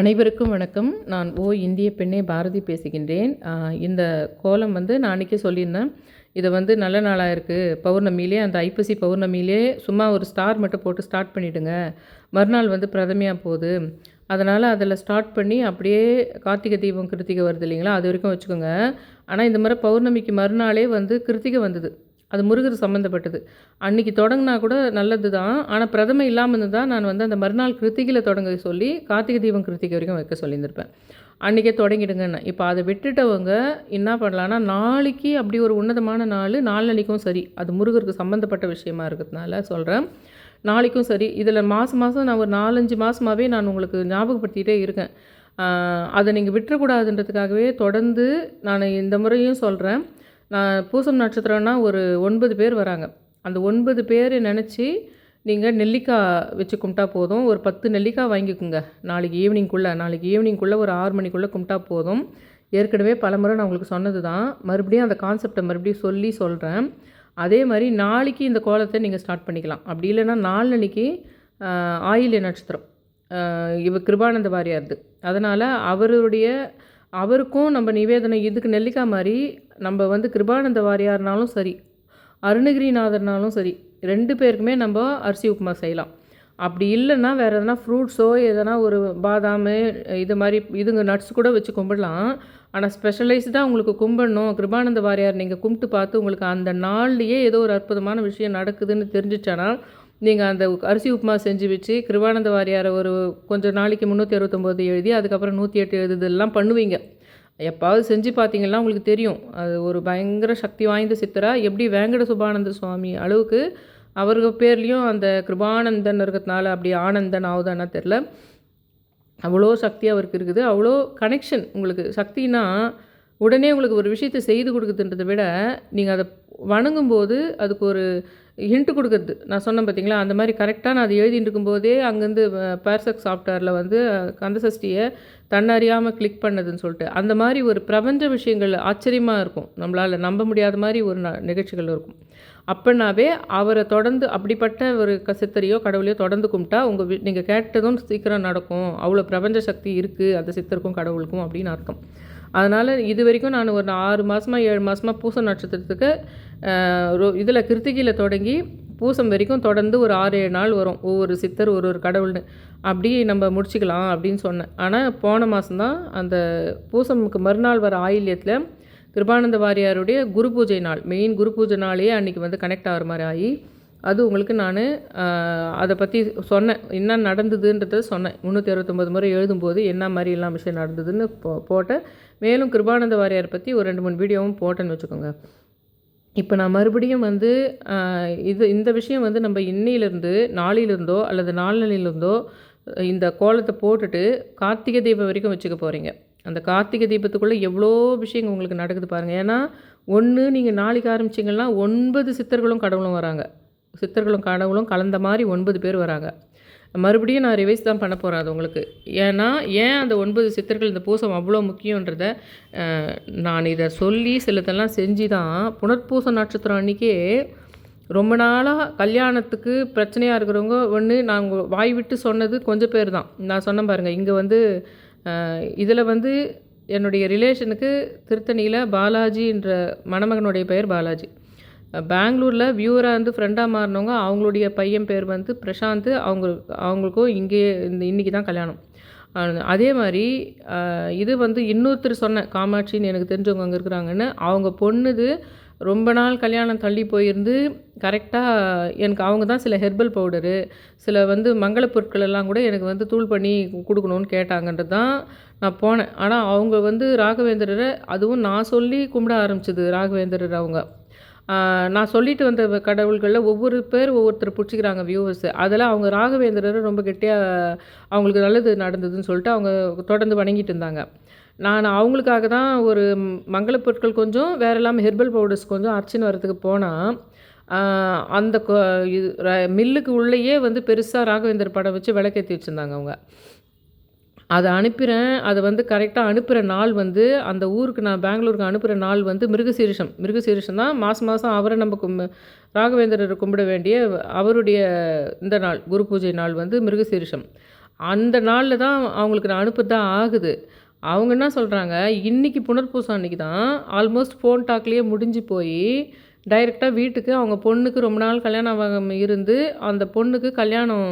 அனைவருக்கும் வணக்கம். நான் ஓ இந்திய பெண்ணே பாரதி பேசுகின்றேன். இந்த கோலம் வந்து நான் அன்றைக்கே சொல்லியிருந்தேன். இதை வந்து நல்ல நாளாக இருக்குது பௌர்ணமியிலே அந்த ஐப்பசி பௌர்ணமியிலே சும்மா ஒரு ஸ்டார் மட்டும் போட்டு ஸ்டார்ட் பண்ணிவிடுங்க மறுநாள் வந்து பிரதமையாக போகுது. அதனால் அதில் ஸ்டார்ட் பண்ணி அப்படியே கார்த்திகை தீபம் கிருத்திகை வருது இல்லைங்களா? அது வரைக்கும் வச்சுக்கோங்க. ஆனால் இந்த மாதிரி பௌர்ணமிக்கு மறுநாளே வந்து கிருத்திகை வந்தது. அது முருகர் சம்மந்தப்பட்டது அன்னைக்கு தொடங்கினா கூட நல்லது தான் ஆனால் பிரதமை இல்லாமல் இருந்தால் நான் வந்து அந்த மறுநாள் கிருத்திகையில் தொடங்க சொல்லி கார்த்திகை தீபம் கிருத்திகை வரைக்கும் வைக்க சொல்லியிருந்திருப்பேன். அன்றைக்கே தொடங்கிடுங்கன்னு இப்போ அதை விட்டுட்டவங்க என்ன பண்ணலான்னா நாளைக்கு அப்படி ஒரு உன்னதமான நாள் நாளன்னைக்கும் சரி அது முருகருக்கு சம்மந்தப்பட்ட விஷயமா இருக்கிறதுனால சொல்கிறேன் நாளைக்கும் சரி இதில் மாதம் மாதம் நான் ஒரு நாலஞ்சு மாதமாகவே நான் உங்களுக்கு ஞாபகப்படுத்திகிட்டே இருக்கேன். அதை நீங்கள் விட்டுறக்கூடாதுன்றதுக்காகவே தொடர்ந்து நான் இந்த முறையும் சொல்கிறேன் நான் பூசம் நட்சத்திரம்னா ஒரு ஒன்பது பேர் வராங்க. அந்த ஒன்பது பேர் நினச்சி நீங்கள் நெல்லிக்காய் வச்சு கும்பிட்டா போதும். ஒரு பத்து நெல்லிக்காய் வாங்கிக்கோங்க. நாளைக்கு ஈவினிங்குள்ளே நாளைக்கு ஈவினிங்குள்ளே ஒரு ஆறு மணிக்குள்ளே கும்பிட்டா போதும். ஏற்கனவே பலமுறை நான் உங்களுக்கு சொன்னது தான் மறுபடியும் அந்த கான்செப்டை மறுபடியும் சொல்லி சொல்கிறேன் அதே மாதிரி நாளைக்கு இந்த கோலத்தை நீங்கள் ஸ்டார்ட் பண்ணிக்கலாம். அப்படி இல்லைன்னா நாளன்னைக்கு அன்றைக்கி ஆயில்ய நட்சத்திரம். இவ கிருபானந்த வாரியார்து. அதனால் அவருடைய அவருக்கும் நம்ம நிவேதனம் இதுக்கு நெல்லிக்காய் மாதிரி நம்ம வந்து கிருபானந்த வாரியார்னாலும் சரி அருணகிரிநாதர்னாலும் சரி ரெண்டு பேருக்குமே நம்ம அரிசி உப்புமா செய்யலாம். அப்படி இல்லைன்னா வேறு எதனா ஃப்ரூட்ஸோ எதனா ஒரு பாதாம் இது மாதிரி இதுங்க நட்ஸ் கூட வச்சு கும்பிடலாம். ஆனால் ஸ்பெஷலைஸ்டாக உங்களுக்கு கும்பிடணும். கிருபானந்த வாரியார் நீங்கள் கும்பிட்டு பார்த்து உங்களுக்கு அந்த நாள்லேயே ஏதோ ஒரு அற்புதமான விஷயம் நடக்குதுன்னு தெரிஞ்சிச்சானா நீங்கள் அந்த அரிசி உப்புமா செஞ்சு வச்சு கிருபானந்த வாரியாரை ஒரு கொஞ்சம் நாளைக்கு முந்நூற்றி அறுபத்தொம்போது எழுதி அதுக்கப்புறம் நூற்றி எட்டு எழுதுதெல்லாம் பண்ணுவீங்க. எப்பாவது செஞ்சு பார்த்தீங்கன்னா உங்களுக்கு தெரியும். அது ஒரு பயங்கர சக்தி வாய்ந்த சித்தரா. எப்படி வேங்கட சுபானந்த சுவாமி அளவுக்கு அவருக்கு பேர்லேயும் அந்த கிருபானந்தன் இருக்கிறதுனால அப்படி ஆனந்தன் ஆகுதானா தெரில அவ்வளோ சக்தி அவருக்கு இருக்குது. அவ்வளோ கனெக்ஷன் உங்களுக்கு. சக்தினா உடனே உங்களுக்கு ஒரு விஷயத்தை செய்து கொடுக்குதுன்றதை விட நீங்கள் அதை வணங்கும்போது அதுக்கு ஒரு ஹிண்ட்டு கொடுக்குறது. நான் சொன்னேன் பார்த்தீங்களா அந்த மாதிரி கரெக்டாக நான் அது எழுதிட்டு இருக்கும்போதே அங்கேருந்து பேர்சக் சாஃப்ட்வேரில் வந்து கந்தசஷ்டியை தன்னறியாமல் கிளிக் பண்ணதுன்னு சொல்லிட்டு. அந்த மாதிரி ஒரு பிரபஞ்ச விஷயங்கள் ஆச்சரியமாக இருக்கும். நம்மளால் நம்ப முடியாத மாதிரி ஒரு நிகழ்ச்சிகள் இருக்கும். அப்படின்னாவே அவரை தொடர்ந்து அப்படிப்பட்ட ஒரு க- சித்தரையோ கடவுளையோ தொடர்ந்து கும்பிட்டா உங்கள் வீ நீங்கள் கேட்டதும் சீக்கிரம் நடக்கும். அவ்வளோ பிரபஞ்ச சக்தி இருக்குது அந்த சித்தருக்கும் கடவுளுக்கும் அப்படின்னு அர்த்தம். அதனால் இது வரைக்கும் நான் ஒரு ஆறு மாதமாக ஏழு மாதமாக பூச நட்சத்திரத்துக்கு இதில் கிருத்திகையில் தொடங்கி பூசம் வரைக்கும் தொடர்ந்து ஒரு ஆறு ஏழு நாள் வரும். ஒவ்வொரு சித்தர் ஒரு ஒரு கடவுள்னு. அப்படி நம்ம முடிச்சுக்கலாம் அப்படின்னு சொன்னேன். ஆனால் போன மாதம்தான் அந்த பூசமுக்கு மறுநாள் வர ஆயில்யத்தில் கிருபானந்த வாரியாருடைய குரு பூஜை நாள் மெயின் குரு பூஜை நாளையே அன்றைக்கி வந்து கனெக்ட் ஆகிற மாதிரி ஆகி அது உங்களுக்கு நான் அதை பற்றி சொன்னேன். என்ன நடந்ததுன்றத சொன்னேன். முந்நூற்றி அறுபத்தொம்பது முறை எழுதும்போது என்ன மாதிரி எல்லாம் விஷயம் நடந்ததுன்னு போ போட்டேன். மேலும் கிருபானந்த வாரியார் பற்றி ஒரு ரெண்டு மூணு வீடியோவும் போட்டேன்னு வச்சுக்கோங்க. இப்போ நான் மறுபடியும் வந்து இது இந்த விஷயம் வந்து நம்ம இன்னிலிருந்து நாளிலிருந்தோ அல்லது நாளிலிருந்தோ இந்த கோலத்தை போட்டுட்டு கார்த்திகை தீபம் வரைக்கும் வச்சுக்க போகிறீங்க அந்த கார்த்திகை தீபத்துக்குள்ளே எவ்வளோ விஷயங்கள் உங்களுக்கு நடக்குது பாருங்கள் ஏன்னா ஒன்று நீங்கள் நாளைக்கு ஆரம்பிச்சிங்கன்னா ஒன்பது சித்தர்களும் கடவுளும் வராங்க. சித்தர்களும் கடவுளும் கலந்த மாதிரி ஒன்பது பேர் வராங்க. மறுபடியும் நான் ரிவைஸ் தான் பண்ண போகிறேன் அது உங்களுக்கு. ஏன்னா ஏன் அந்த ஒன்பது சித்தர்கள் இந்த பூசம் அவ்வளோ முக்கியன்றத நான் இதை சொல்லி சிலதெல்லாம் செஞ்சு தான் புனர்பூச நட்சத்திரம் அன்றைக்கே ரொம்ப நாளாக கல்யாணத்துக்கு பிரச்சனையாக இருக்கிறவங்க ஒன்று நாங்கள் வாய் விட்டு சொன்னது கொஞ்சம் பேர் தான் நான் சொன்னேன் பாருங்கள் இங்கே வந்து இதில் வந்து என்னுடைய ரிலேஷனுக்கு திருத்தணியில் பாலாஜின்ற மணமகனுடைய பெயர் பாலாஜி. பெங்களூரில் வியூவராக இருந்து ஃப்ரெண்டாக மாறினவங்க அவங்களுடைய பையன் பேர் வந்து பிரசாந்த். அவங்க அவங்களுக்கும் இங்கே இந்த இன்றைக்கி தான் கல்யாணம். அதே மாதிரி இது வந்து இன்னொருத்தர் சொன்னேன் காமாட்சின்னு எனக்கு தெரிஞ்சவங்க அங்கே இருக்கிறாங்கன்னு அவங்க பொண்ணுது ரொம்ப நாள் கல்யாணம் தள்ளி போயிருந்து கரெக்டாக எனக்கு அவங்க தான் சில ஹெர்பல் பவுடரு சில வந்து மங்கள பொருட்கள் எல்லாம் கூட எனக்கு வந்து தூள் பண்ணி கொடுக்கணும்னு கேட்டாங்கன்றது தான் நான் போனேன். ஆனால் அவங்க வந்து ராகவேந்திரரை அதுவும் நான் சொல்லி கும்பிட ஆரம்பிச்சது ராகவேந்திரர் அவங்க. நான் சொல்லிட்டு வந்த கடவுள்களில் ஒவ்வொரு பேர் ஒவ்வொருத்தர் பிடிச்சிக்கிறாங்க வியூவர்ஸ் அதில் அவங்க ராகவேந்திரர் ரொம்ப கெட்டியாக அவங்களுக்கு நல்லது நடந்ததுன்னு சொல்லிட்டு அவங்க தொடர்ந்து வணங்கிட்டு இருந்தாங்க. நான் அவங்களுக்காக தான் ஒரு மங்கள பொருட்கள் கொஞ்சம் வேறு இல்லாமல் ஹெர்பல் பவுடர்ஸ் கொஞ்சம் அர்ச்சனை வரத்துக்கு போனால் அந்த கொ- இது மில்லுக்கு உள்ளேயே வந்து பெருசாக ராகவேந்தர் படம் வச்சு விளக்கேற்றி வச்சுருந்தாங்க அவங்க. அதை அனுப்புகிறேன் அதை வந்து கரெக்டாக அனுப்புகிற நாள் வந்து அந்த ஊருக்கு நான் பெங்களூருக்கு அனுப்புகிற நாள் வந்து மிருகசீரிஷம். மிருகசீரிஷம் தான் மாதம் மாதம் அவரை நம்ம கும் ராகவேந்திரரை கும்பிட வேண்டிய அவருடைய இந்த நாள் குரு பூஜை நாள் வந்து மிருகசீரிஷம். அந்த நாளில் தான் அவங்களுக்கு நான் அனுப்ப தான் ஆகுது. அவங்க என்ன சொல்கிறாங்க இன்றைக்கி புனர்பூசம் அன்றைக்கி தான் ஆல்மோஸ்ட் ஃபோன் டாக்லேயே முடிஞ்சு போய் டைரெக்டாக வீட்டுக்கு அவங்க பொண்ணுக்கு ரொம்ப நாள் கல்யாணம் இருந்து அந்த பொண்ணுக்கு கல்யாணம்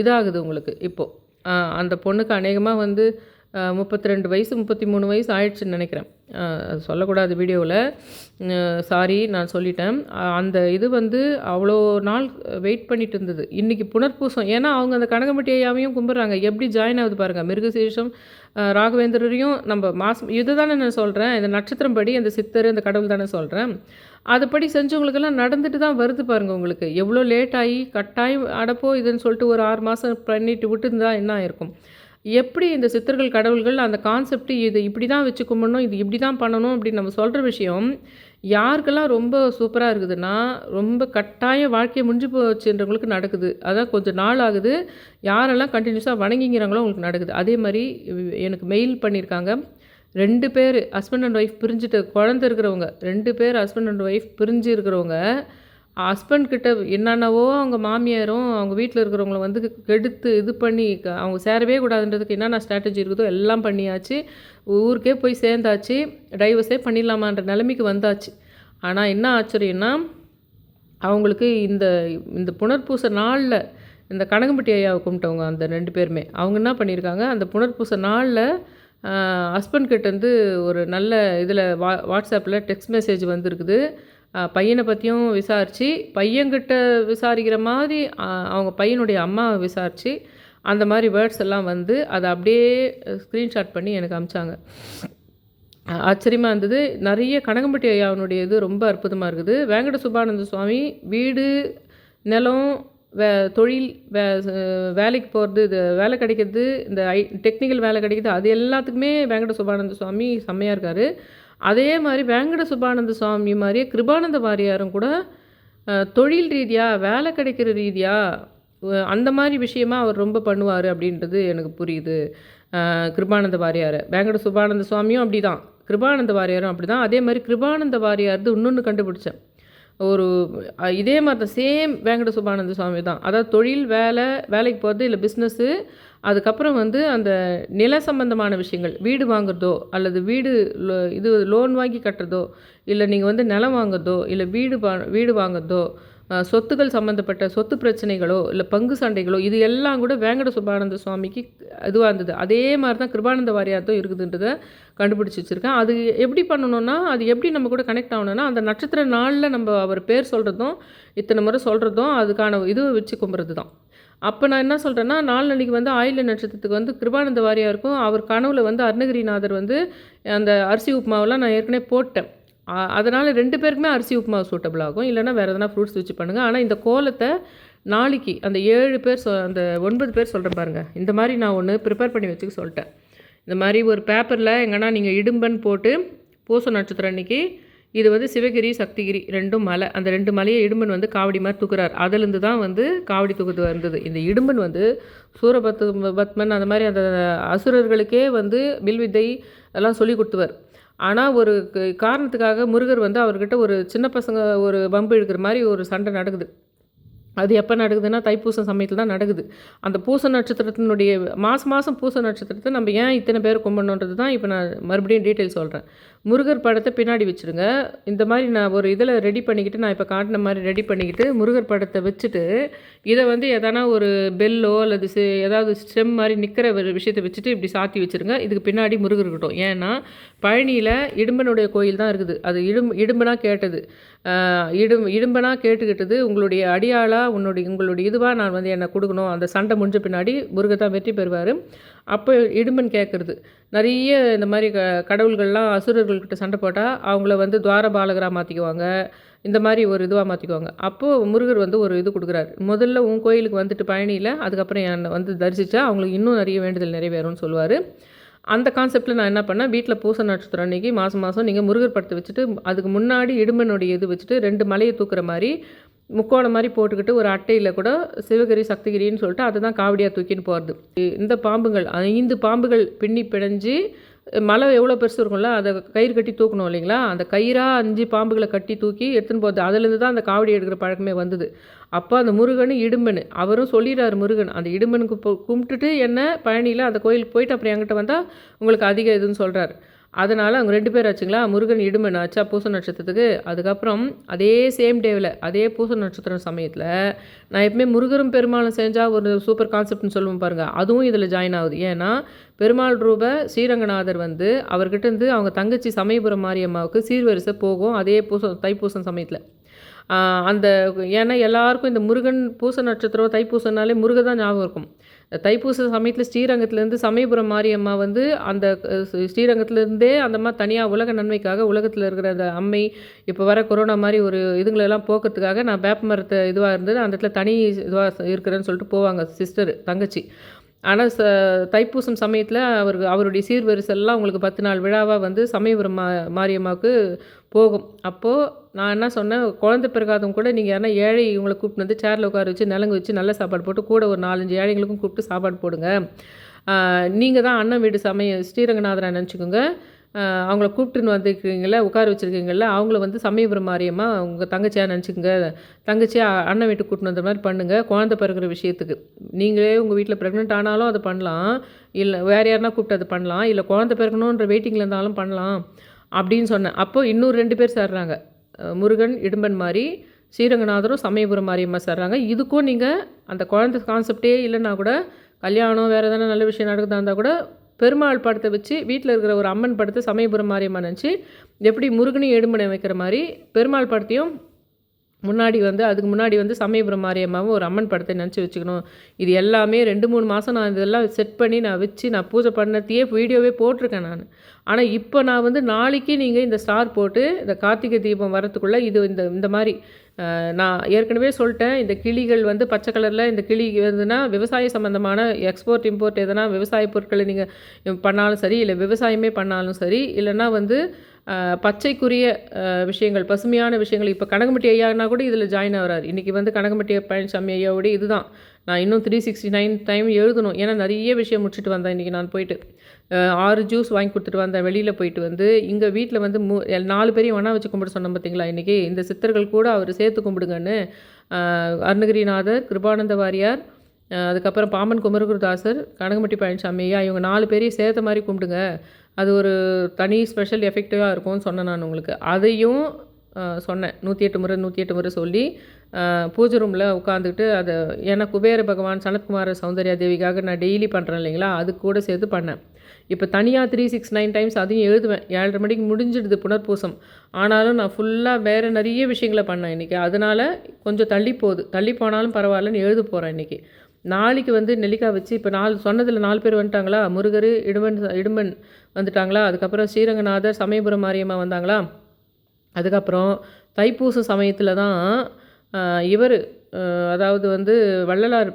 இதாகுது உங்களுக்கு இப்போது அந்த பொண்ணுக்கு அநேகமாக வந்து முப்பத்தி ரெண்டு வயசு முப்பத்தி மூணு வயசு ஆயிடுச்சுன்னு நினைக்கிறேன். அது சொல்லக்கூடாது வீடியோவில். சாரி நான் சொல்லிட்டேன். அந்த இது வந்து அவ்வளோ நாள் வெயிட் பண்ணிட்டு இருந்தது. இன்றைக்கி புனர்பூசம். ஏன்னா அவங்க அந்த கனகம்பட்டி ஐயாவையும் கும்பிட்றாங்க. எப்படி ஜாயின் ஆகுது பாருங்கள் மிருகசீஷம் ராகவேந்திரரையும் நம்ம மாசம் இதுதானே நான் சொல்கிறேன் இந்த நட்சத்திரம் படி அந்த சித்தர் அந்த கடவுள் தானே சொல்கிறேன் அதுபடி செஞ்சவங்களுக்கெல்லாம் நடந்துட்டு தான் வருது பாருங்க உங்களுக்கு. எவ்வளோ லேட் ஆகி கட்டாயம் அடப்போ இதுன்னு சொல்லிட்டு ஒரு ஆறு மாதம் பண்ணிட்டு விட்டுருந்தா என்ன ஆயிருக்கும்? எப்படி இந்த சித்தர்கள் கடவுள்கள் அந்த கான்செப்ட் இது இப்படி தான் வச்சு கும்பிடணும் இது இப்படி தான் பண்ணணும் அப்படின்னு நம்ம சொல்கிற விஷயம் யாருக்கெல்லாம் ரொம்ப சூப்பராக இருக்குதுன்னா ரொம்ப கட்டாய வாழ்க்கையை முடிஞ்சு போச்சுன்றவங்களுக்கு நடக்குது. அதான் கொஞ்சம் நாள் ஆகுது. யாரெல்லாம் கண்டினியூஸாக வணங்கிங்கிறாங்களோ அவங்களுக்கு நடக்குது. அதே மாதிரி எனக்கு மெயில் பண்ணியிருக்காங்க. ரெண்டு பேர் ஹஸ்பண்ட் அண்ட் ஒய்ஃப் பிரிஞ்சுட்டு குழந்த இருக்கிறவங்க ரெண்டு பேர் ஹஸ்பண்ட் அண்ட் ஒய்ஃப் பிரிஞ்சு இருக்கிறவங்க ஹஸ்பண்ட் கிட்ட என்னென்னவோ அவங்க மாமியாரும் அவங்க வீட்டில் இருக்கிறவங்கள வந்து கெடுத்து இது பண்ணி க- அவங்க சேரவே கூடாதுன்றதுக்கு என்னென்ன ஸ்ட்ராட்டஜி இருக்குதோ எல்லாம் பண்ணியாச்சு. ஊருக்கே போய் சேர்ந்தாச்சு. டைவர்ஸே பண்ணிடலாமான்ற நிலைமைக்கு வந்தாச்சு. ஆனால் என்ன ஆச்சரியம்னா அவங்களுக்கு இந்த இந்த புனர்பூச நாளில் இந்த கனகம்பட்டி ஐயாவை கும்பிட்டவங்க அந்த ரெண்டு பேருமே அவங்க என்ன பண்ணியிருக்காங்க? அந்த புனர்பூச நாளில் ஹஸ்பண்ட் கிட்டேருந்து ஒரு நல்ல இதில் வா வாட்ஸ்அப்பில் டெக்ஸ்ட் மெசேஜ் வந்திருக்குது. பையனை பற்றியும் விசாரித்து பையன்கிட்ட விசாரிக்கிற மாதிரி அவங்க பையனுடைய அம்மாவை விசாரித்து அந்த மாதிரி வேர்ட்ஸ் எல்லாம் வந்து அதை அப்படியே ஸ்க்ரீன்ஷாட் பண்ணி எனக்கு அமிச்சாங்க. ஆச்சரியமாக இருந்தது. நிறைய கனகம்பட்டி ஐயாவனுடைய இது ரொம்ப அற்புதமாக இருக்குது. வேங்கட சுபானந்த சுவாமி வீடு நிலம் வே தொழில் வே வேலைக்கு போகிறது இது வேலை கிடைக்கிறது இந்த ஐ டெக்னிக்கல் வேலை கிடைக்கிது அது எல்லாத்துக்குமே வேங்கட சுபானந்த சுவாமி செம்மையாக இருக்கார். அதே மாதிரி வேங்கட சுபானந்த சுவாமி மாதிரியே கிருபானந்த வாரியாரும் கூட தொழில் ரீதியாக வேலை கிடைக்கிற ரீதியாக அந்த மாதிரி விஷயமா அவர் ரொம்ப பண்ணுவார் அப்படின்றது எனக்கு புரியுது. கிருபானந்த வாரியார். வேங்கட சுபானந்த சுவாமியும் அப்படி தான் கிருபானந்த வாரியாரும் அப்படி தான் அதே மாதிரி கிருபானந்த வாரியார்து இன்னொன்று கண்டுபிடிச்சேன். ஒரு இதே மாதிரி தான் சேம் வேங்கட சுபானந்த சுவாமி தான். அதாவது தொழில் வேலை வேலைக்கு போகிறது இல்லை பிஸ்னஸ்ஸு அதுக்கப்புறம் வந்து அந்த நில சம்பந்தமான விஷயங்கள் வீடு வாங்குறதோ அல்லது வீடு இது லோன் வாங்கி கட்டுறதோ இல்லை நீங்கள் வந்து நிலம் வாங்குறதோ இல்லை வீடு வீடு வாங்குறதோ சொத்துக்கள் சம்மந்தப்பட்ட சொத்து பிரச்சனைகளோ இல்லை பங்கு சண்டைகளோ இது எல்லாம் கூட வேங்கட சுபானந்த சுவாமிக்கு இதுவாக இருந்தது. அதே மாதிரி தான் கிருபானந்த வாரியார்த்தும் இருக்குதுன்றதை கண்டுபிடிச்சி வச்சுருக்கேன். அது எப்படி பண்ணணும்னா அது எப்படி நம்ம கூட கனெக்ட் ஆகணும்னா அந்த நட்சத்திர நாளில் நம்ம அவர் பேர் சொல்கிறதும் இத்தனை முறை சொல்கிறதும் அதுக்கான இது வச்சு கும்புறது தான் அப்போ நான் என்ன சொல்கிறேன்னா நாளன்னைக்கு வந்து ஆயில நட்சத்திரத்துக்கு வந்து கிருபானந்த வாரியாருக்கும் அவர் கனவில் வந்து அருணகிரிநாதர் வந்து அந்த அரிசி உப்புமாவெல்லாம் நான் ஏற்கனவே போட்டேன். அதனால் ரெண்டு பேருக்குமே அரிசி உப்புமா சூட்டபிள் ஆகும். இல்லைன்னா வேறு எதனா ஃப்ரூட்ஸ் வச்சு பண்ணுங்கள் ஆனால் இந்த கோலத்தை நாளைக்கு அந்த ஏழு பேர் சொ அந்த ஒன்பது பேர் சொல்கிறேன் பாருங்கள் இந்த மாதிரி நான் ஒன்று ப்ரிப்பேர் பண்ணி வச்சுக்க சொல்லிட்டேன். இந்த மாதிரி ஒரு பேப்பரில் எங்கன்னா நீங்கள் இடும்பன் போட்டு பூச நட்சத்திரம் அன்னைக்கு இது வந்து சிவகிரி சக்திகிரி ரெண்டும் மலை. அந்த ரெண்டு மலையை இடும்பன் வந்து காவடி மாதிரி தூக்குறார். அதுலேருந்து தான் வந்து காவடி தூக்குது வந்தது. இந்த இடும்பன் வந்து சூரபத்து பத்மன் அந்த மாதிரி அந்த அசுரர்களுக்கே வந்து வில்வித்தை எல்லாம் சொல்லி கொடுத்துவர். ஆனால் ஒரு காரணத்துக்காக முருகர் வந்து அவர்கிட்ட ஒரு சின்ன பசங்க ஒரு வம்பு இழுக்கிற மாதிரி ஒரு சண்டை நடக்குது. அது எப்போ நடக்குதுன்னா தைப்பூசம் சமயத்தில் தான் நடக்குது. அந்த பூச நட்சத்திரத்தினுடைய மாதம் மாதம் பூச நட்சத்திரத்தை நம்ம ஏன் இத்தனை பேர் கும்பிடணுன்றது தான் இப்போ நான் மறுபடியும் டீட்டெயில் சொல்கிறேன் முருகர் படத்தை பின்னாடி வச்சுருங்க. இந்த மாதிரி நான் ஒரு இதில் ரெடி பண்ணிக்கிட்டு நான் இப்போ காட்டின மாதிரி ரெடி பண்ணிக்கிட்டு முருகர் படத்தை வச்சுட்டு இதை வந்து எதனா ஒரு பெல்லோ அல்லது சி- ஏதாவது ஸ்டெம் மாதிரி நிற்கிற ஒரு விஷயத்தை வச்சுட்டு இப்படி சாத்தி வச்சுருங்க. இதுக்கு பின்னாடி முருகர் இருக்கட்டும். ஏன்னா பழனியில் இடும்பனுடைய கோயில் தான் இருக்குது. அது இடும் இடும்பனா கேட்டது. இடும் இடும்பனா கேட்டுக்கிட்டது உங்களுடைய அடியாளா உன்னுடைய உங்களுடைய இதுவாக நான் வந்து என்னை கொடுக்கணும். அந்த சண்டை முடிஞ்ச பின்னாடி முருகர் தான் வெற்றி பெறுவார். அப்போ இடும்பன் கேட்குறது நிறைய இந்த மாதிரி க கடவுள்கள்லாம் அசுரர்கள்கிட்ட சண்டை போட்டால் அவங்கள வந்து துவார பாலகராக மாற்றிக்குவாங்க இந்த மாதிரி ஒரு இதுவாக மாற்றிக்குவாங்க அப்போது முருகர் வந்து ஒரு இது கொடுக்குறாரு. முதல்ல உன் கோயிலுக்கு வந்துட்டு பயணியில் அதுக்கப்புறம் என்னை வந்து தரிசித்தா அவங்களுக்கு இன்னும் நிறைய வேண்டுதல் நிறைவேறும்னு சொல்லுவார். அந்த கான்செப்ட்டில் நான் என்ன பண்ணேன்? வீட்டில் பூச நட்சத்திரம் அன்றைக்கி மாதம் மாதம் நீங்கள் முருகர் படத்தை வச்சுட்டு அதுக்கு முன்னாடி இடும்பனுடைய இது வச்சுட்டு ரெண்டு மலையை தூக்குற மாதிரி முக்கோணம் மாதிரி போட்டுக்கிட்டு ஒரு அட்டையில் கூட சிவகிரி சக்திகிரின்னு சொல்லிட்டு அதை தான் காவடியாக தூக்கின்னு போகிறது இந்த பாம்புகள் ஐந்து பாம்புகள் பின்னி பிணைஞ்சு மலை எவ்வளோ பெருசு இருக்கும்ல அதை கயிறு கட்டி தூக்கணும் இல்லைங்களா? அந்த கயிறாக அஞ்சு பாம்புகளை கட்டி தூக்கி எடுத்துன்னு போகிறது அதுலேருந்து தான் அந்த காவடி எடுக்கிற பழக்கமே வந்தது. அப்போ அந்த முருகன் இடும்பன் அவரும் சொல்லிடுறாரு முருகன் அந்த இடும்பனுக்கு கும்பிட்டுட்டு என்ன பழனியில் அந்த கோயிலுக்கு போயிட்டு அப்புறம் என்கிட்ட வந்தால் உங்களுக்கு அதிகம் இதுன்னு சொல்கிறாரு அதனால் அவங்க ரெண்டு பேர் ஆச்சுங்களா? முருகன் இடுமன் ஆச்சா பூச நட்சத்திரத்துக்கு. அதுக்கப்புறம் அதே சேம் டேவில் அதே பூச நட்சத்திரம் சமயத்தில் நான் எப்பவுமே முருகரும் பெருமாளும் செஞ்சால் ஒரு சூப்பர் கான்செப்ட்னு சொல்லுவோம் பாருங்கள் அதுவும் இதில் ஜாயின் ஆகுது. ஏன்னா பெருமாள் ரூப ஸ்ரீரங்கநாதர் வந்து அவர்கிட்ட இருந்து அவங்க தங்கச்சி சமயபுரம் மாரியம்மாவுக்கு சீர்வரிசை போகும் அதே பூசம் தைப்பூசம் சமயத்தில். அந்த ஏன்னா எல்லாருக்கும் இந்த முருகன் பூச நட்சத்திரம் தைப்பூசனாலே முருக தான் ஞாபகம் இருக்கும். தைப்பூச சமயத்தில் ஸ்ரீரங்கத்துலேருந்து சமயபுரம் மாரியம்மா வந்து அந்த ஸ்ரீரங்கத்துலேருந்தே அந்த மாதிரி தனியாக உலக நன்மைக்காக உலகத்தில் இருக்கிற அந்த அம்மை இப்போ வர கொரோனா மாதிரி ஒரு இதுங்களெல்லாம் போக்குறதுக்காக நான் வேப்ப மரத்தை இதுவாக இருந்தது. அந்த இடத்துல தனி இதுவாக இருக்கிறேன்னு சொல்லிட்டு போவாங்க சிஸ்டர் தங்கச்சி. ஆனால் ச தைப்பூசம் சமயத்தில் அவர் அவருடைய சீர்வரிசெல்லாம் உங்களுக்கு பத்து நாள் விழாவாக வந்து சமயபுரம் மா மாரியம்மாவுக்கு போகும். அப்போது நான் என்ன சொன்னேன் குழந்தை பிறகாதவங்க கூட நீங்கள் யாரா ஏழை இவங்களை கூப்பிட்டு வந்து சேரில் உட்கார வச்சு நிலங்கு வச்சு நல்ல சாப்பாடு போட்டு கூட ஒரு நாலஞ்சு ஏழைங்களுக்கும் கூப்பிட்டு சாப்பாடு போடுங்க. நீங்கள் தான் அண்ணன் வீடு சமய ஸ்ரீரங்கநாதரை நினச்சிக்கோங்க. அவங்கள கூப்பிட்டுன்னு வந்துருக்கீங்கள உட்கார வச்சுருக்கீங்கள அவங்கள வந்து சமயபுரம் மாரியம்மா உங்கள் தங்கச்சியாக நினச்சிக்கங்க. தங்கச்சியாக அண்ணன் வீட்டுக்கு கூட்டின்னு வந்த மாதிரி பண்ணுங்கள் குழந்த பிறகுற விஷயத்துக்கு. நீங்களே உங்கள் வீட்டில் ப்ரெக்னென்ட் ஆனாலும் அதை பண்ணலாம். இல்லை வேறு யாருனா கூப்பிட்டு அது பண்ணலாம். இல்லை குழந்த பிறக்கணுன்ற வெயிட்டிங்கில் இருந்தாலும் பண்ணலாம் அப்படின்னு சொன்னேன். அப்போது இன்னொரு ரெண்டு பேர் சேர்றாங்க. முருகன் இடும்பன் மாதிரி ஸ்ரீரங்கநாதரும் சமயபுரம் மாரியம்மா சேர்றாங்க. இதுக்கும் நீங்கள் அந்த குழந்தை கான்செப்டே இல்லைன்னா கூட கல்யாணம் வேறு எதனா நல்ல விஷயம் நடக்குதா இருந்தால் கூட பெருமாள் படத்தை வச்சு வீட்டில் இருக்கிற ஒரு அம்மன் படத்தை சமயபுரம் மாரியம்மா நினச்சி எப்படி முருகனையும் எடுமனை வைக்கிற மாதிரி பெருமாள் படத்தையும் முன்னாடி வந்து அதுக்கு முன்னாடி வந்து சமயபுரம் மாரியம்மாவும் ஒரு அம்மன் படத்தை நினச்சி வச்சுக்கணும். இது எல்லாமே ரெண்டு மூணு மாதம் நான் இதெல்லாம் செட் பண்ணி நான் வச்சு நான் பூஜை பண்ணத்தையே வீடியோவே போட்டிருக்கேன் நான். ஆனால் இப்போ நான் வந்து நாளைக்கு நீங்கள் இந்த ஸ்டார் போட்டு இந்த கார்த்திகை தீபம் வரத்துக்குள்ளே இது இந்த இந்த மாதிரி நான் ஏற்கனவே சொல்லிட்டேன் இந்த கிளிகள் வந்து பச்சை கலரில் இந்த கிளி வந்துன்னா விவசாய சம்மந்தமான எக்ஸ்போர்ட் இம்போர்ட் எதனா விவசாய பொருட்களை நீங்கள் பண்ணாலும் சரி இல்லை விவசாயமே பண்ணாலும் சரி இல்லைன்னா வந்து பச்சைக்குரிய விஷயங்கள் பசுமையான விஷயங்கள். இப்போ கனகம்பட்டி ஐயானா கூட இதில் ஜாயின் ஆகிறார். இன்றைக்கி வந்து கனகம்பட்டி பழனிசாமி ஐயாவோட இதுதான். நான் இன்னும் த்ரீ சிக்ஸ்டி நைன் டைம் எழுதணும். ஏன்னா நிறைய விஷயம் முடிச்சுட்டு வந்தேன் இன்றைக்கி நான் போயிட்டு. ஆறு ஜூஸ் வாங்கி கொடுத்துட்டு வந்தேன். வெளியில் போயிட்டு வந்து இங்கே வீட்டில் வந்து மூ நாலு பேரையும் ஒன்றா வச்சு கும்பிட சொன்னோம் பார்த்தீங்களா இன்றைக்கி இந்த சித்தர்கள் கூட அவர் சேர்த்து கும்பிடுங்கன்னு. அருணகிரிநாதர் கிருபானந்த வாரியார் அதுக்கப்புறம் பாமன் குமரகுருதாசர் கனகமட்டி பழனிசாமி ஐயா இவங்க நாலு பேரையும் சேர்த்த மாதிரி கும்பிடுங்க. அது ஒரு தனி ஸ்பெஷல் எஃபெக்டிவாக இருக்கும்னு சொன்னேன் நான் உங்களுக்கு. அதையும் சொன்னேன். நூற்றி எட்டு முறை நூற்றி எட்டு முறை சொல்லி பூஜை ரூமில் உட்காந்துக்கிட்டு அதை ஏன்னா குபேர பகவான் சனத்குமார சௌந்தர்யா தேவிக்காக நான் டெய்லி பண்ணுறேன் இல்லைங்களா? அது கூட சேர்த்து பண்ணேன். இப்போ தனியாக த்ரீ சிக்ஸ் நைன் டைம்ஸ் அதையும் எழுதுவேன். ஏழரை மணிக்கு முடிஞ்சிடுது புனர்பூசம். ஆனாலும் நான் ஃபுல்லாக வேறு நிறைய விஷயங்களை பண்ணேன் இன்றைக்கி அதனால் கொஞ்சம் தள்ளி போகுது. தள்ளி போனாலும் பரவாயில்லன்னு எழுத போகிறேன் இன்றைக்கி நாளைக்கு வந்து நெல்லிக்காய் வச்சு இப்போ நாலு சொன்னதில் நாலு பேர் வந்துட்டாங்களா? முருகர் இடுமன் இடுமன் வந்துட்டாங்களா? அதுக்கப்புறம் ஸ்ரீரங்கநாதர் சமயபுரம் மாரியம்மா வந்தாங்களா? அதுக்கப்புறம் தைப்பூச சமயத்தில் தான் இவர் அதாவது வந்து வள்ளலார்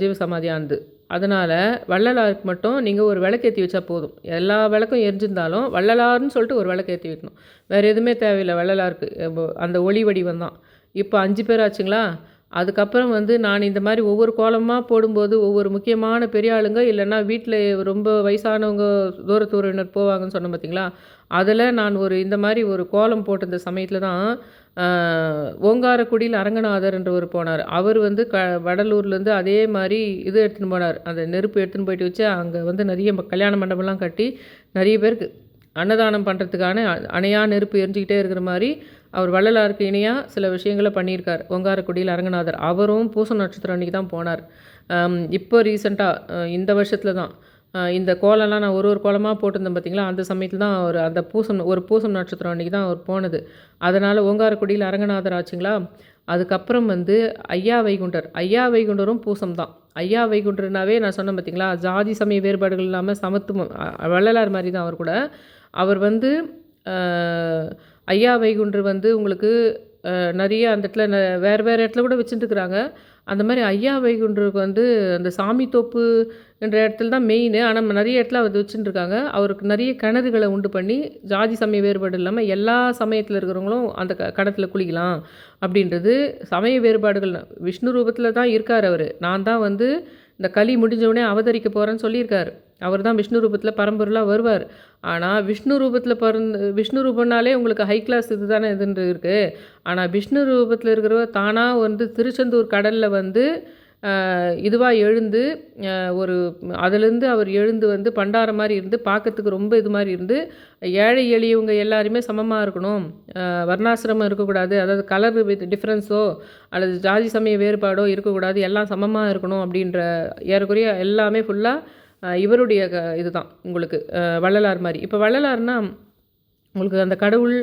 ஜீவசமாதியானது அதனால் வள்ளலாருக்கு மட்டும் நீங்கள் ஒரு விளக்கேற்றி வச்சா போதும். எல்லா விளக்கும் எரிஞ்சிருந்தாலும் வள்ளலார்னு சொல்லிட்டு ஒரு விளக்கேற்றி வைக்கணும். வேறு எதுவுமே தேவையில்லை வள்ளலாருக்கு. அந்த ஒளி வடிவம் தான். இப்போ அஞ்சு பேர் ஆச்சுங்களா? அதுக்கப்புறம் வந்து நான் இந்த மாதிரி ஒவ்வொரு கோலமாக போடும்போது ஒவ்வொரு முக்கியமான பெரிய ஆளுங்க இல்லைன்னா வீட்டில் ரொம்ப வயசானவங்க தூரத்தூரினர் போவாங்கன்னு சொன்னோம் பார்த்தீங்களா அதில் நான் ஒரு இந்த மாதிரி ஒரு கோலம் போட்டிருந்த சமயத்தில் தான் ஓங்காரக்குடியில் அரங்கநாதர் என்றவர் போனார். அவர் வந்து க வடலூர்லேருந்து அதே மாதிரி இது எடுத்துன்னு போனார். அந்த நெருப்பு எடுத்துன்னு போயிட்டு வச்சு அங்கே வந்து நிறைய கல்யாண மண்டபம்லாம் கட்டி நிறைய பேருக்கு அன்னதானம் பண்ணுறதுக்கான அணையா நெருப்பு எரிஞ்சிக்கிட்டே இருக்கிற மாதிரி அவர் வள்ளலாருக்கு இணையாக சில விஷயங்களை பண்ணியிருக்கார். ஓங்காரக்குடியில் அரங்கநாதர். அவரும் பூச நட்சத்திரம் அன்றைக்கி தான் போனார். இப்போ ரீசெண்டாக இந்த வருஷத்தில் தான். இந்த கோலம்லாம் நான் ஒரு ஒரு கோலமாக போட்டிருந்தேன் பார்த்தீங்களா? அந்த சமயத்தில் தான் அவர் அந்த பூசம் ஒரு பூசம் நட்சத்திரம் அன்றைக்கி தான் அவர் போனது. அதனால் ஓங்காரக்குடியில் அரங்கநாதர் ஆச்சுங்களா? அதுக்கப்புறம் வந்து ஐயா வைகுண்டர். ஐயா வைகுண்டரும் பூசம் தான். ஐயா வைகுண்டர்னாவே நான் சொன்னேன் பார்த்தீங்களா? ஜாதி சமய வேறுபாடுகள் இல்லாமல் சமத்துவம் வள்ளலார் மாதிரி தான் அவர் கூட. அவர் வந்து ஐயா வைகுண்டர் வந்து உங்களுக்கு நிறைய அந்த இடத்துல ந வேறு வேறு இடத்துல கூட வச்சுட்டுருக்குறாங்க அந்த மாதிரி ஐயா வைகுண்டருக்கு வந்து அந்த சாமி தோப்பு என்ற இடத்துல தான் மெயின் ஆனால் நிறைய இடத்துல அவர் வச்சுட்டுருக்காங்க அவருக்கு நிறைய கிணறுகளை உண்டு பண்ணி ஜாதி சமய வேறுபாடு இல்லாமல் எல்லா சமயத்தில் இருக்கிறவங்களும் அந்த க கிணத்துல குளிக்கலாம் அப்படின்றது சமய வேறுபாடுகள். விஷ்ணு ரூபத்தில் தான் இருக்கார் அவர். நான் தான் வந்து இந்த களி முடிஞ்சவுடனே அவதரிக்க போகிறேன்னு சொல்லியிருக்கார். அவர் தான் விஷ்ணு ரூபத்தில் பரம்பொருளாக வருவார். ஆனால் விஷ்ணு ரூபத்தில் பிறந்து விஷ்ணு ரூபம்னாலே உங்களுக்கு ஹை கிளாஸ் இது தானே இதுன்னு இருக்குது ஆனால் விஷ்ணு ரூபத்தில் இருக்கிறவர் தானாக வந்து திருச்செந்தூர் கடலில் வந்து இதுவாக எழுந்து ஒரு அதுலேருந்து அவர் எழுந்து வந்து பண்டாரம் மாதிரி இருந்து பார்க்கறதுக்கு ரொம்ப இது மாதிரி இருந்து ஏழை எளியவங்க எல்லாருமே சமமாக இருக்கணும். வர்ணாசிரமம் இருக்கக்கூடாது. அதாவது கலர் வித் டிஃப்ரென்ஸோ அல்லது ஜாதி சமய வேறுபாடோ இருக்கக்கூடாது. எல்லாம் சமமாக இருக்கணும் அப்படின்ற ஏறக்குறைய எல்லாமே ஃபுல்லாக இவருடைய க இதுதான் உங்களுக்கு வள்ளலார் மாதிரி. இப்போ வள்ளலார்னா உங்களுக்கு அந்த கடவுள்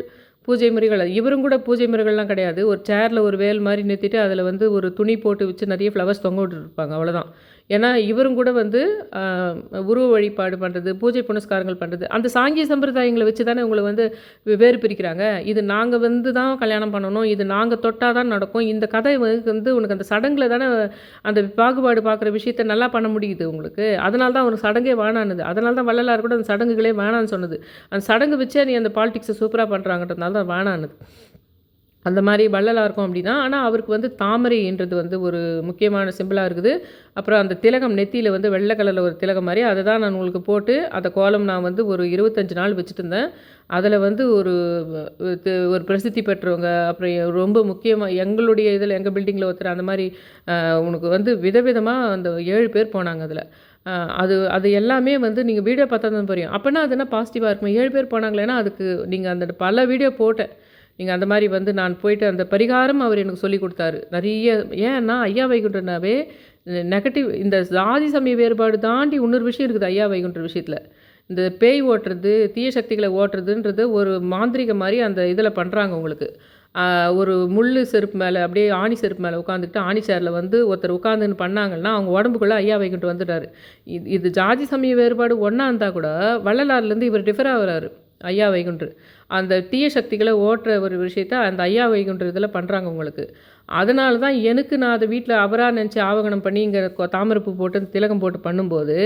பூஜை முறைகள் இவரும் கூட பூஜை முறைகள்லாம் கிடையாது. ஒரு சேரில் ஒரு வேல் மாதிரி நிறுத்திட்டு அதில் வந்து ஒரு துணி போட்டு வச்சு நிறைய ஃப்ளவர்ஸ் தொங்க விட்டுருப்பாங்க அவ்வளோதான் ஏன்னா இவரும் கூட வந்து உருவ வழிபாடு பண்ணுறது பூஜை புனஸ்காரங்கள் பண்ணுறது அந்த சாங்கிய சம்பிரதாயங்களை வச்சு தானே உங்களை வந்து வேறு பிரிக்கிறாங்க. இது நாங்கள் வந்து தான் கல்யாணம் பண்ணணும் இது நாங்கள் தொட்டால் தான் நடக்கும். இந்த கதை வந்து வந்து உனக்கு அந்த சடங்கில் தானே அந்த பாகுபாடு பார்க்குற விஷயத்த நல்லா பண்ண முடியுது உங்களுக்கு. அதனால தான் ஒரு சடங்கே வேணானுது அதனால தான் வள்ளலார் கூட அந்த சடங்குகளே வேணான்னு சொன்னது. அந்த சடங்கு வச்சே நீ அந்த பாலிடிக்ஸை சூப்பராக பண்ணுறாங்கன்றதுனால தான் வேணானுது அந்த மாதிரி வள்ளலாக இருக்கும் அப்படின்னா ஆனால் அவருக்கு வந்து தாமரைன்றது வந்து ஒரு முக்கியமான சிம்பிளாக இருக்குது. அப்புறம் அந்த திலகம் நெத்தியில் வந்து வெள்ளை கலரில் ஒரு திலகம் மாதிரி அதை தான் நான் உங்களுக்கு போட்டு அந்த கோலம் நான் வந்து ஒரு இருபத்தஞ்சு நாள் வச்சுட்டு இருந்தேன் அதில் வந்து ஒரு ஒரு பிரசித்தி பெற்றவங்க அப்புறம் ரொம்ப முக்கியமாக எங்களுடைய இதில் எங்கள் பில்டிங்கில் ஒருத்தர் அந்த மாதிரி உனக்கு வந்து விதவிதமாக அந்த ஏழு பேர் போனாங்க அதில். அது அது எல்லாமே வந்து நீங்கள் வீடியோ பார்த்தா தான் புரியும் அப்போனா அது என்ன பாசிட்டிவாக இருக்கும்? ஏழு பேர் போனாங்களேன்னா அதுக்கு நீங்கள் அந்த பல வீடியோ போட்டேன். நீங்கள் அந்த மாதிரி வந்து நான் போயிட்டு அந்த பரிகாரம் அவர் எனக்கு சொல்லி கொடுத்தாரு. நிறைய ஏன்னா ஐயா வைகுண்டனாவே நெகட்டிவ் இந்த ஜாதி சமய வேறுபாடு தாண்டி இன்னொரு விஷயம் இருக்குது ஐயா வைகுண்ட விஷயத்தில். இந்த பேய் ஓட்டுறது தீய சக்திகளை ஓட்டுறதுன்றது ஒரு மாந்திரிக மாதிரி அந்த இதில் பண்ணுறாங்க உங்களுக்கு. ஒரு முள் செருப்பு மேலே அப்படியே ஆணி செருப்பு மேலே உட்காந்துக்கிட்டு ஆணி சேரில் வந்து ஒருத்தர் உட்காந்துன்னு பண்ணாங்கன்னா அவங்க உடம்புக்குள்ளே ஐயா வைகுண்ட்டு வந்துட்டாரு. இது இது ஜாதி சமய வேறுபாடு ஒன்றா இருந்தால் கூட வள்ளலார்லேருந்து இவர் டிஃபர் ஆகிறாரு. ஐயா வைகுண்டர். அந்த தீய சக்திகளை ஓட்டுற ஒரு விஷயத்த அந்த ஐயா வைகுண்டர் இதில் பண்ணுறாங்க உங்களுக்கு. அதனால தான் எனக்கு நான் அதை வீட்டில் அபரா நினச்சி ஆவகனம் பண்ணி இங்கே தாமரைப்பூ போட்டு திலகம் போட்டு பண்ணும்போது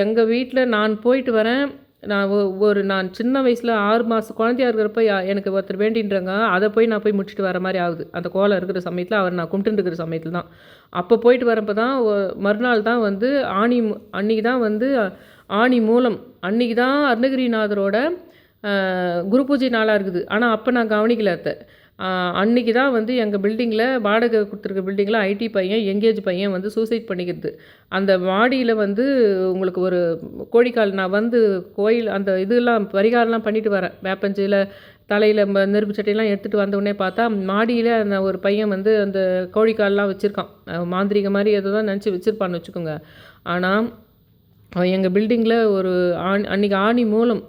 எங்கள் வீட்டில் நான் போயிட்டு வரேன். நான் ஒ- ஒரு நான் சின்ன வயசில் ஆறு மாதம் குழந்தையா இருக்கிறப்ப எனக்கு ஒருத்தர் வேண்டின்றாங்க அதை போய் நான் போய் முடிச்சுட்டு வர மாதிரி ஆகுது. அந்த கோலம் இருக்கிற சமயத்தில் அவர் நான் கும்பிட்டு இருக்கிற சமயத்தில் தான். அப்போ போயிட்டு வரப்போ தான் மறுநாள் தான் வந்து ஆணி அன்னைக்கு தான் வந்து ஆணி மூலம். அன்னைக்கு தான் அருணகிரிநாதரோட குரு பூஜை நாளாக இருக்குது. ஆனால் அப்போ நான் கவனிக்கல அத்தை. அன்றைக்கி அன்னைக்கு தான் வந்து எங்கள் பில்டிங்கில் வாடகை கொடுத்துருக்க பில்டிங்கில் ஐடி பையன் எங்கேஜ் பையன் வந்து சூசைட் பண்ணிக்கிறது. அந்த மாடியில் வந்து உங்களுக்கு ஒரு கோழிக்கால் நான் வந்து கோயில் அந்த இதெல்லாம் பரிகாரம்லாம் பண்ணிட்டு வரேன். வேப்பஞ்சியில் தலையில் நெருப்பு சட்டையெல்லாம் எடுத்துகிட்டு வந்தவுடனே பார்த்தா மாடியில் அந்த ஒரு பையன் வந்து அந்த கோழிக்கால்லாம் வச்சுருக்கான். மாந்திரிக மாதிரி ஏதோ தான் நினச்சி வச்சுருப்பான்னு வச்சுக்கோங்க. ஆனால் எங்கள் பில்டிங்கில் ஒரு ஆணி அன்றைக்கி ஆணி மூலம்.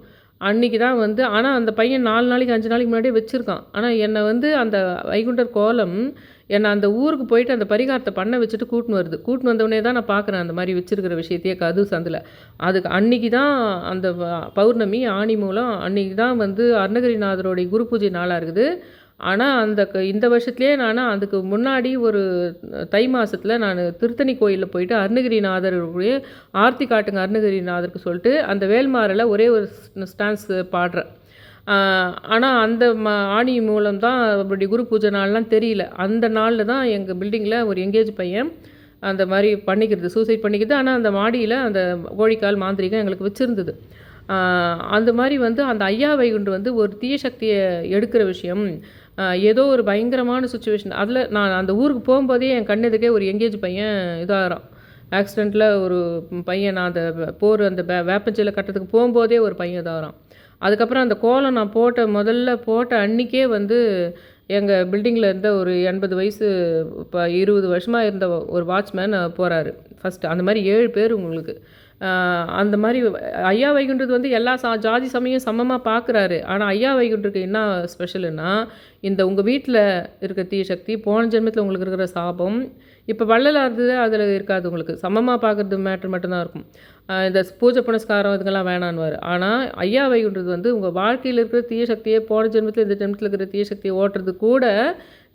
அன்றைக்கி தான் வந்து ஆனால் அந்த பையன் நாலு நாளைக்கு அஞ்சு நாளைக்கு முன்னாடியே வச்சுருக்கான். ஆனால் என்னை வந்து அந்த வைகுண்டர் கோலம் என்னை அந்த ஊருக்கு போயிட்டு அந்த பரிகாரத்தை பண்ண வச்சுட்டு கூட்டின்னு வருது. கூட்டின்னு வந்தவொடனே தான் நான் பார்க்குறேன் அந்த மாதிரி வச்சுருக்கிற விஷயத்தையே கது சந்தில். அதுக்கு அன்றைக்கி தான் அந்த பௌர்ணமி ஆணி மூலம் அன்றைக்கி தான் வந்து அருணகிரிநாதருடைய குரு பூஜை நாளாக இருக்குது. ஆனால் அந்த க- இந்த வருஷத்துலேயே நான் அதுக்கு முன்னாடி ஒரு தை மாதத்தில் நான் திருத்தணி கோயிலில் போயிட்டு அருணகிரிநாதருடைய ஆர்த்தி காட்டுங்க அருணகிரிநாதருக்கு சொல்லிட்டு அந்த வேல்மாரில் ஒரே ஒரு ஸ்டான்ஸ் பாடுறேன். ஆனால் அந்த ம ஆணி மூலம் தான் அப்படி குரு பூஜை நாள்லாம் தெரியல. அந்த நாளில் தான் எங்கள் பில்டிங்கில் ஒரு எங்கேஜ் பையன் அந்த மாதிரி பண்ணிக்கிறது சூசைட் பண்ணிக்கிறது. ஆனால் அந்த மாடியில் அந்த கோழிக்கால் மாந்திரிகம் எங்களுக்கு வச்சுருந்தது. அந்த மாதிரி வந்து அந்த ஐயா வைகுண்டு வந்து ஒரு தீய சக்தியை எடுக்கிற விஷயம். ஏதோ ஒரு பயங்கரமான சுச்சுவேஷன் அதில் நான் அந்த ஊருக்கு போகும்போதே என் கண்ணெதுக்கே ஒரு எங்கேஜ் பையன் இதாகிறான். ஆக்சிடெண்ட்டில் ஒரு பையன் நான் அந்த போர் அந்த வே வேப்பஞ்சியில் கட்டுறதுக்கு போகும்போதே ஒரு பையன் இதாகிறான். அதுக்கப்புறம் அந்த கோலம் நான் போட்ட முதல்ல போட்ட அன்னைக்கே வந்து எங்கள் பில்டிங்கில் இருந்த ஒரு எண்பது வயசு இப்போ இருபது வருஷமாக இருந்த ஒரு வாட்ச்மேன் போகிறாரு ஃபஸ்ட்டு அந்த மாதிரி ஏழு பேர் உங்களுக்கு. அந்த மாதிரி ஐயா வைகுண்டது வந்து எல்லா சா ஜாதி சமயம் சமமாக பார்க்குறாரு ஆனால் ஐயா வைகுண்டருக்கு என்ன ஸ்பெஷலுன்னா இந்த உங்கள் வீட்டில் இருக்கிற தீ சக்தி போன ஜென்மத்தில் உங்களுக்கு இருக்கிற சாபம் இப்போ வள்ளலார்து அதில் இருக்காது உங்களுக்கு. சமமாக பார்க்குறது மேட்ரு மட்டும்தான் இருக்கும். இந்த பூஜை புனஸ்காரம் இதுங்கெல்லாம் வேணான்வார் ஆனால் ஐயா வைகுன்றது வந்து உங்கள் வாழ்க்கையில் இருக்கிற தீய சக்தியை போன ஜென்மத்தில் இந்த ஜென்மத்தில் இருக்கிற தீய சக்தியை ஓட்டுறது கூட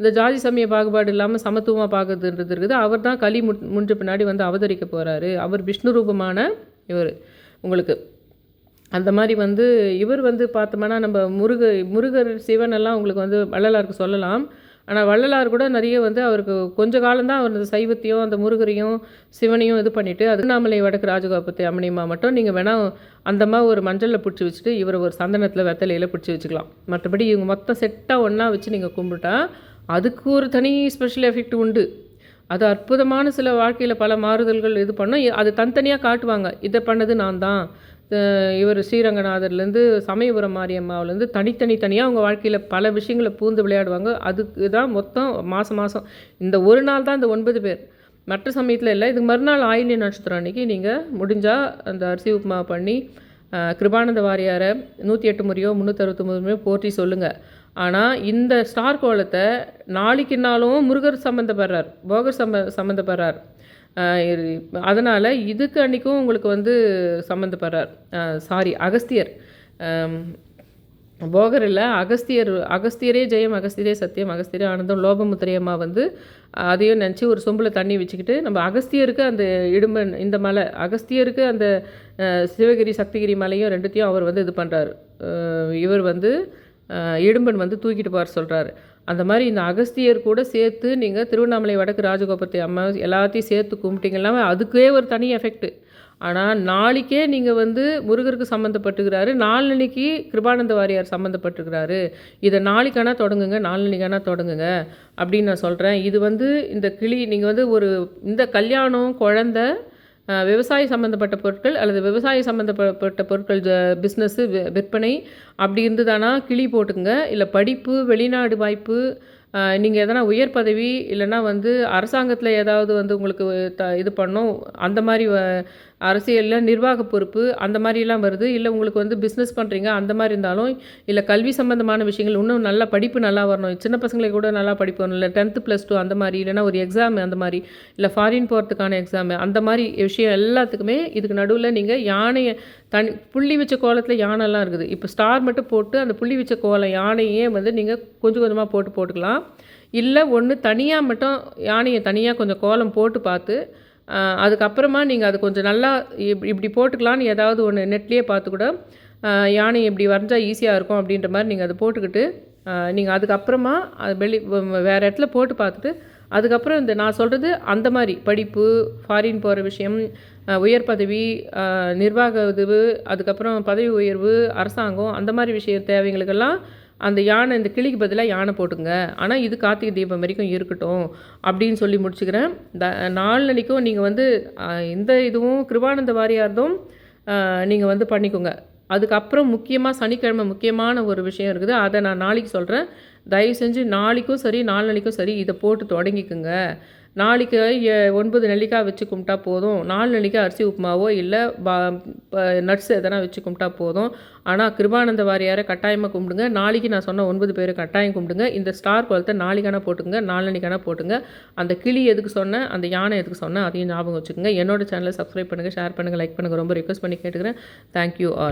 இந்த ஜாதி சமய பாகுபாடு இல்லாமல் சமத்துவமாக பார்க்குறதுன்றது இருக்குது. அவர் தான் களி முன் முன்று பின்னாடி வந்து அவதரிக்க போகிறாரு அவர் விஷ்ணு ரூபமான இவர் உங்களுக்கு. அந்த மாதிரி வந்து இவர் வந்து பார்த்தோம்னா நம்ம முருக முருகர் சிவன் எல்லாம் உங்களுக்கு வந்து வள்ளலாருக்கு சொல்லலாம். ஆனால் வள்ளலார் கூட நிறைய வந்து அவருக்கு கொஞ்ச காலம்தான் அவர் அந்த சைவத்தையும் அந்த முருகரையும் சிவனையும் இது பண்ணிவிட்டு அது வடக்கு ராஜகோபத்தை அம்மனியம்மா மட்டும் நீங்கள் வேணால் அந்த ஒரு மஞ்சளில் பிடிச்சி வச்சுட்டு இவர் ஒரு சந்தனத்தில் வெத்தலையில் பிடிச்சி வச்சுக்கலாம். மற்றபடி இவங்க மொத்தம் செட்டாக ஒன்றா வச்சு நீங்கள் கும்பிட்டா அதுக்கு ஒரு தனி ஸ்பெஷல் எஃபெக்ட் உண்டு. அது அற்புதமான சில வாழ்க்கையில் பல மாறுதல்கள் இது பண்ணோம். அது தனித்தனியாக காட்டுவாங்க. இதை பண்ணது நான் தான் இவர் ஸ்ரீரங்கநாதர்லேருந்து சமயபுரம் மாரியம்மாவிலேருந்து தனித்தனி தனியாக அவங்க வாழ்க்கையில் பல விஷயங்களை பூந்து விளையாடுவாங்க. அதுக்கு தான் மொத்தம் மாதம் மாதம் இந்த ஒரு நாள் தான் இந்த ஒன்பது பேர். மற்ற சமயத்தில் இல்லை. இதுக்கு மறுநாள் ஆயிலிய நட்சத்திரம் அன்றைக்கி நீங்கள் முடிஞ்சால் அந்த அரிசி உப்புமா பண்ணி கிருபானந்த வாரியாரை நூற்றி எட்டு முறையோ முந்நூற்றறுபத்தொம்பது முறையோ போற்றி சொல்லுங்கள் ஆனால் இந்த ஸ்டார் கோலத்தை நாளைக்கு நாளும் முருகர் சம்மந்தப்படுறார் போகர் சம்ம சம்மந்தப்படுறார் அதனால் இதுக்கு அன்றைக்கும் உங்களுக்கு வந்து சம்மந்தப்படுறார். சாரி அகஸ்தியர். போகர் இல்லை அகஸ்தியர் அகஸ்தியரே ஜெயம் அகஸ்தியரே சத்தியம் அகஸ்தியரே ஆனந்தம் லோபமுத்திரையம்மா வந்து அதையும் நினச்சி ஒரு சொம்பில் தண்ணி வச்சுக்கிட்டு நம்ம அகஸ்தியருக்கு அந்த இடும்பன் இந்த மலை அகஸ்தியருக்கு அந்த சிவகிரி சக்திகிரி மலையும் ரெண்டுத்தையும் அவர் வந்து இது பண்ணுறாரு இவர் வந்து இடும்பன் வந்து தூக்கிட்டு போகிற சொல்கிறாரு அந்த மாதிரி இந்த அகஸ்தியர் கூட சேர்த்து நீங்கள் திருவண்ணாமலை வடக்கு ராஜகோபுரத்தை அம்மா எல்லாத்தையும் சேர்த்து கும்பிட்டீங்கன்னா அதுக்கே ஒரு தனி எஃபெக்ட்டு ஆனால் நாளைக்கே நீங்கள் வந்து முருகருக்கு சம்மந்தப்பட்டுக்கிறாரு நாலனைக்கு கிருபானந்த வாரியார் சம்மந்தப்பட்டுக்கிறாரு இதை நாளைக்கானா தொடங்குங்க நாலனைக்கானா தொடங்குங்க அப்படின்னு நான் சொல்கிறேன் இது வந்து இந்த கிளி நீங்கள் வந்து ஒரு இந்த கல்யாணம் குழந்த விவசாய சம்மந்தப்பட்ட பொருட்கள் அல்லது விவசாய சம்மந்தப்பட்ட பொருட்கள் பிஸ்னஸ்ஸு விற்பனை அப்படி இருந்ததுனா கிளி போட்டுங்க இல்லை படிப்பு வெளிநாடு வாய்ப்பு நீங்கள் எதனா உயர் பதவி இல்லைன்னா வந்து அரசாங்கத்தில் ஏதாவது வந்து உங்களுக்கு த இது பண்ணும். அந்த மாதிரி அரசியலில் நிர்வாக பொறுப்பு அந்த மாதிரிலாம் வருது. இல்லை உங்களுக்கு வந்து பிஸ்னஸ் பண்ணுறீங்க அந்த மாதிரி இருந்தாலும் இல்லை கல்வி சம்மந்தமான விஷயங்கள் இன்னும் நல்லா படிப்பு நல்லா வரணும். சின்ன பசங்களை கூட நல்லா படிப்பு வரணும். இல்லை டென்த்து ப்ளஸ் டூ அந்த மாதிரி இல்லைனா ஒரு எக்ஸாம் அந்த மாதிரி இல்லை ஃபாரின் போகிறதுக்கான எக்ஸாமு அந்த மாதிரி விஷயம் எல்லாத்துக்குமே இதுக்கு நடுவில் நீங்கள் யானையை தனி புள்ளி வச்ச கோலத்தில் யானைலாம் இருக்குது. இப்போ ஸ்டார் மட்டும் போட்டு அந்த புள்ளி வச்ச கோலம் யானையே வந்து நீங்கள் கொஞ்சம் கொஞ்சமாக போட்டு போட்டுக்கலாம். இல்லை ஒன்று தனியாக மட்டும் யானையை தனியாக கொஞ்சம் கோலம் போட்டு பார்த்து அதுக்கப்புறமா நீங்கள் அது கொஞ்சம் நல்லா இப்படி இப்படி போட்டுக்கலான்னு ஏதாவது ஒன்று நெட்லேயே பார்த்து கூட யானை இப்படி வரைஞ்சால் ஈஸியாக இருக்கும் அப்படின்ற மாதிரி நீங்கள் அதை போட்டுக்கிட்டு நீங்கள் அதுக்கப்புறமா அது வெளி வேறு இடத்துல போட்டு பார்த்துட்டு அதுக்கப்புறம் இந்த நான் சொல்கிறது அந்த மாதிரி படிப்பு ஃபாரின் போகிற விஷயம் உயர் பதவி நிர்வாக உதவு அதுக்கப்புறம் பதவி உயர்வு அரசாங்கம் அந்த மாதிரி விஷயம் தேவைங்களுக்கெல்லாம் அந்த யானை இந்த கிளிக்கு பதிலாக யானை போட்டுங்க. ஆனால் இது கார்த்திகை தீபம் வரைக்கும் இருக்கட்டும் அப்படின்னு சொல்லி முடிச்சுக்கிறேன். த நாளன்னைக்கும் நீங்கள் வந்து இந்த இதுவும் கிருபானந்த வாரியார்தும் நீங்கள் வந்து பண்ணிக்கோங்க. அதுக்கப்புறம் முக்கியமாக சனிக்கிழமை முக்கியமான ஒரு விஷயம் இருக்குது. அதை நான் நாளைக்கு சொல்கிறேன் தயவு செஞ்சு நாளைக்கும் சரி நாளன்னைக்கும் சரி இதை போட்டு தொடங்கிக்குங்க. நாளைக்கு ஒன்பது நெல்லிக்காய் வச்சு கும்பிட்டா போதும். நாலு நெல்லிக்காய் அரிசி உப்புமாவோ இல்லை பா நட்ஸ் எதனா வச்சு கும்பிட்டா போதும். ஆனால் கிருபானந்த வாரியாரை கட்டாயமாக கும்பிடுங்க. நாளைக்கு நான் சொன்ன ஒன்பது பேர் கட்டாயம் கும்பிடுங்க. இந்த ஸ்டார் குளத்தை நாளைக்கான போட்டுங்க நாலனைக்கான போட்டுங்க. அந்த கிளி எதுக்கு சொன்னேன் அந்த யானை எதுக்கு சொன்னேன் அதையும் ஞாபகம் வச்சுக்கோங்க. என்னோட சேனலை சப்ஸ்கிரைப் பண்ணுங்கள் ஷேர் பண்ணுங்கள் லைக் பண்ணுங்கள் ரொம்ப ரிக்வஸ்ட் பண்ணி கேட்டுக்கிறேன். Thank you all